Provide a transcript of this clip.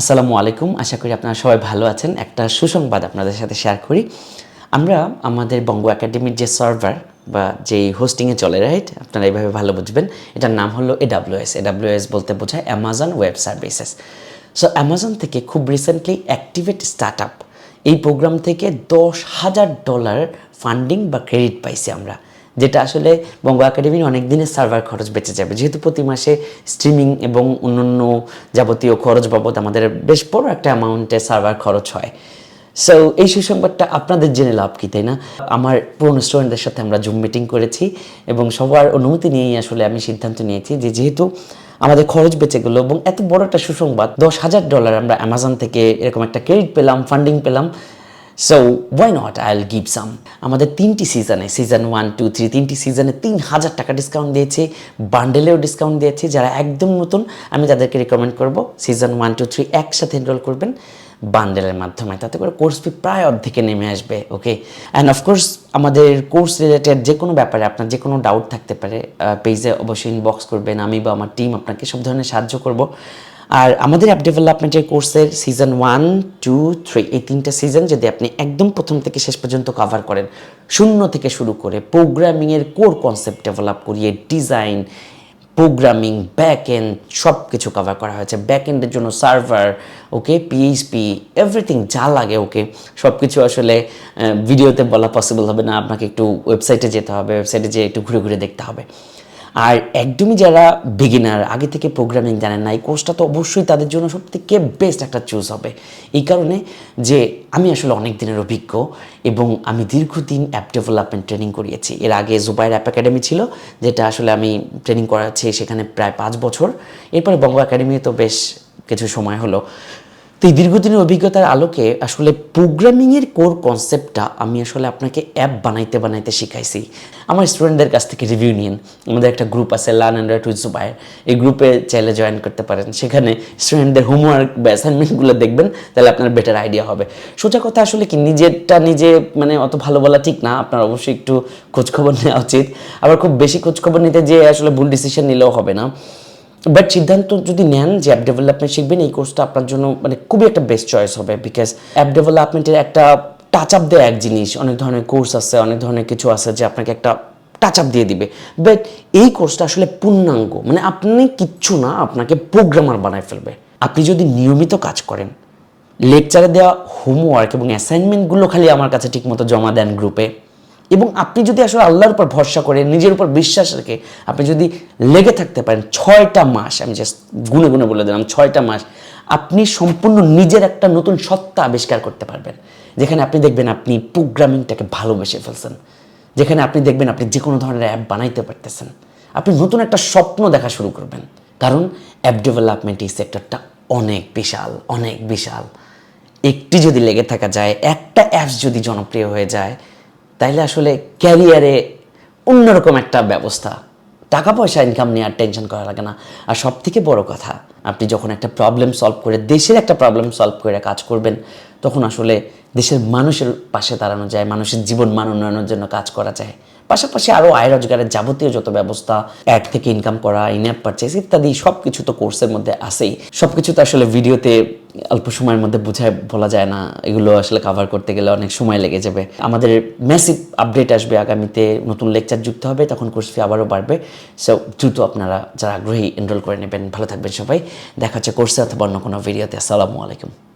আসসালামু আলাইকুম। আশা করি আপনারা সবাই ভালো আছেন। একটা সুসংবাদ আপনাদের সাথে শেয়ার করি। আমরা আমাদের বঙ্গ একাডেমির যে সার্ভার বা যেই হোস্টিংয়ে চলে রাইট আপনারা এইভাবে ভালো বুঝবেন। এটার নাম হলো এডাব্লিউএস এডাব্লিউএস বলতে বোঝায় Amazon web services so Amazon থেকে খুব রিসেন্টলি অ্যাক্টিভেট স্টার্ট এই প্রোগ্রাম থেকে দশ হাজার ডলার ফান্ডিং বা ক্রেডিট পাইছি আমরা। যেটা আসলে বঙ্গ একাডেমির অনেক দিনের সার্ভার খরচ বেঁচে যাবে। যেহেতু প্রতি মাসে স্ট্রিমিং এবং অন্যান্য যাবতীয় খরচ বাবদ আমাদের বেশ বড় একটা অ্যামাউন্টে সার্ভার খরচ হয়। সো এই সুসংবাদটা আপনাদের জেনে লাভ কি, তাই না? আমার পুরনো স্টুডেন্টদের সাথে আমরা জুম মিটিং করেছি এবং সবার অনুমতি নিয়েই আসলে আমি সিদ্ধান্ত নিয়েছি যে যেহেতু আমাদের খরচ বেঁচে গেলো এবং এত বড় একটা সুসংবাদ, দশ হাজার ডলার আমরা অ্যামাজন থেকে এরকম একটা ক্রেডিট পেলাম ফান্ডিং পেলাম so why not I will give some আমাদের তিনটি সিজনে সিজন ওয়ান টু থ্রি তিনটি সিজনে তিন হাজার টাকা ডিসকাউন্ট দিয়েছে বান্ডেলেও ডিসকাউন্ট দিয়েছে, যারা একদম নতুন, আমি তাদেরকে রেকমেন্ড করব। সিজন ওয়ান টু থ্রি একসাথে এনরোল করবেন বান্ডেলের মাধ্যমে। তাতে করে কোর্স ফি প্রায় অর্ধেকে নেমে আসবে ওকে অ্যান্ড অফকোর্স আমাদের কোর্স রিলেটেড যে কোনো ব্যাপারে আপনার যে কোনো ডাউট থাকতে পারে পেজে অবশ্যই ইনবক্স করবেন। আমি বা আমার টিম আপনাকে সব ধরনের সাহায্য করব। আর আমাদের অ্যাপ ডেভেলপমেন্টের কোর্সের সিজন ওয়ান টু থ্রি এই তিনটা সিজন যদি আপনি একদম প্রথম থেকে শেষ পর্যন্ত কভার করেন, শূন্য থেকে শুরু করে প্রোগ্রামিংয়ের কোর কনসেপ্ট ডেভেলপ করিয়ে ডিজাইন প্রোগ্রামিং ব্যাক এন্ড সব কিছু কভার করা হয়েছে। ব্যাক এন্ডের জন্য সার্ভার ওকে পিএইচপি এভরিথিং যা লাগে ওকে সব কিছু আসলে ভিডিওতে বলা পসিবল হবে না। আপনাকে একটু ওয়েবসাইটে যেতে হবে ওয়েবসাইটে যেয়ে একটু ঘুরে ঘুরে দেখতে হবে। আর একদমই যারা বিগিনার আগে থেকে প্রোগ্রামিং জানেন না, এই কোর্সটা তো অবশ্যই তাদের জন্য সব থেকে বেস্ট একটা চুজ হবে। এই কারণে যে আমি আসলে অনেক দিনের অভিজ্ঞ এবং আমি দীর্ঘদিন অ্যাপ ডেভেলপমেন্ট ট্রেনিং করিয়েছি। এর আগে জুবাইর অ্যাপ একাডেমি ছিল, যেটা আসলে আমি ট্রেনিং করাচ্ছি সেখানে প্রায় পাঁচ বছর। এরপরে বঙ্গ একাডেমি তো বেশ কিছু সময় হলো। তো এই দীর্ঘদিনের অভিজ্ঞতার আলোকে আসলে প্রোগ্রামিংয়ের কোর কনসেপ্টটা আমি আসলে আপনাকে অ্যাপ বানাইতে বানাইতে শিখাইছি। আমার স্টুডেন্টদের কাছ থেকে রিভিউ নিন। আমাদের একটা গ্রুপ আছে learn and write with Zubair এই গ্রুপে চাইলে জয়েন করতে পারেন। সেখানে স্টুডেন্টদের হোমওয়ার্ক বা অ্যাসাইনমেন্টগুলো দেখবেন, তাহলে আপনার বেটার আইডিয়া হবে। সোজা কথা আসলে কি, নিজেরটা নিজে মানে অত ভালো বলা ঠিক না। আপনার অবশ্যই একটু খোঁজখবর নেওয়া উচিত। আবার খুব বেশি খোঁজখবর নিতে যে আসলে ভুল ডিসিশন নিলেও হবে না। বাট সিদ্ধান্ত যদি নেন যে অ্যাপ ডেভেলপমেন্ট শিখবেন, এই কোর্সটা আপনার জন্য মানে খুবই একটা বেস্ট চয়েস হবে বিকজ অ্যাপ ডেভেলপমেন্টের একটা টাচ আপ দেয় এক জিনিস। অনেক ধরনের কোর্স আছে, অনেক ধরনের কিছু আছে যে আপনাকে একটা টাচ আপ দিয়ে দিবে। বাট এই কোর্সটা আসলে পূর্ণাঙ্গ মানে আপনি কিচ্ছু না, আপনাকে প্রোগ্রামার বানায় ফেলবে। আপনি যদি নিয়মিত কাজ করেন লেকচারে দেওয়া হোমওয়ার্ক এবং অ্যাসাইনমেন্টগুলো খালি আমার কাছে ঠিকমতো জমা দেন গ্রুপে এবং আপনি যদি আসলে আল্লাহর উপর ভরসা করে নিজের উপর বিশ্বাস রেখে আপনি যদি লেগে থাকতে পারেন ছয়টা মাস, আমি জাস্ট গুনে গুনে বলে দিলাম, ছয়টা মাস, আপনি সম্পূর্ণ নিজের একটা নতুন সত্তা আবিষ্কার করতে পারবেন। যেখানে আপনি দেখবেন আপনি প্রোগ্রামিংটাকে ভালোবেসে ফেলছেন। যেখানে আপনি দেখবেন আপনি যে কোনো ধরনের অ্যাপ বানাইতে পারতেছেন। আপনি নতুন একটা স্বপ্ন দেখা শুরু করবেন। কারণ অ্যাপ ডেভেলপমেন্ট এই সেক্টরটা অনেক বিশাল অনেক বিশাল। একটি যদি লেগে থাকা যায়, একটা অ্যাপস যদি জনপ্রিয় হয়ে যায় তাইলে আসলে ক্যারিয়ারে অন্যরকম একটা ব্যবস্থা। টাকা পয়সা ইনকাম নিয়ে আর টেনশন করা লাগে না। আর সব থেকে বড় কথা, আপনি যখন একটা প্রবলেম সলভ করে, দেশের একটা প্রবলেম সলভ করে কাজ করবেন, তখন আসলে দেশের মানুষের পাশে দাঁড়ানো যায়, মানুষের জীবন মান উন্নয়নের জন্য কাজ করা যায়। পাশাপাশি আরও আয় রোজগারের যাবতীয় যত ব্যবস্থা অ্যাড থেকে ইনকাম করা ইন অ্যাপ পারচেস ইত্যাদি সব কিছু তো কোর্সের মধ্যে আসেই সব কিছু তো আসলে ভিডিওতে অল্প সময়ের মধ্যে বোঝায়, বলা যায় না। এগুলো আসলে কভার করতে গেলে অনেক সময় লেগে যাবে। আমাদের ম্যাসিভ আপডেট আসবে আগামীতে, নতুন লেকচার যুক্ত হবে, তখন কোর্স ফি আবারও বাড়বে। সো দ্রুত আপনারা যারা আগ্রহী এনরোল করে নেবেন। ভালো থাকবেন সবাই। দেখা হচ্ছে কোর্সে অথবা অন্য কোনো ভিডিওতে আসসালামু আলাইকুম।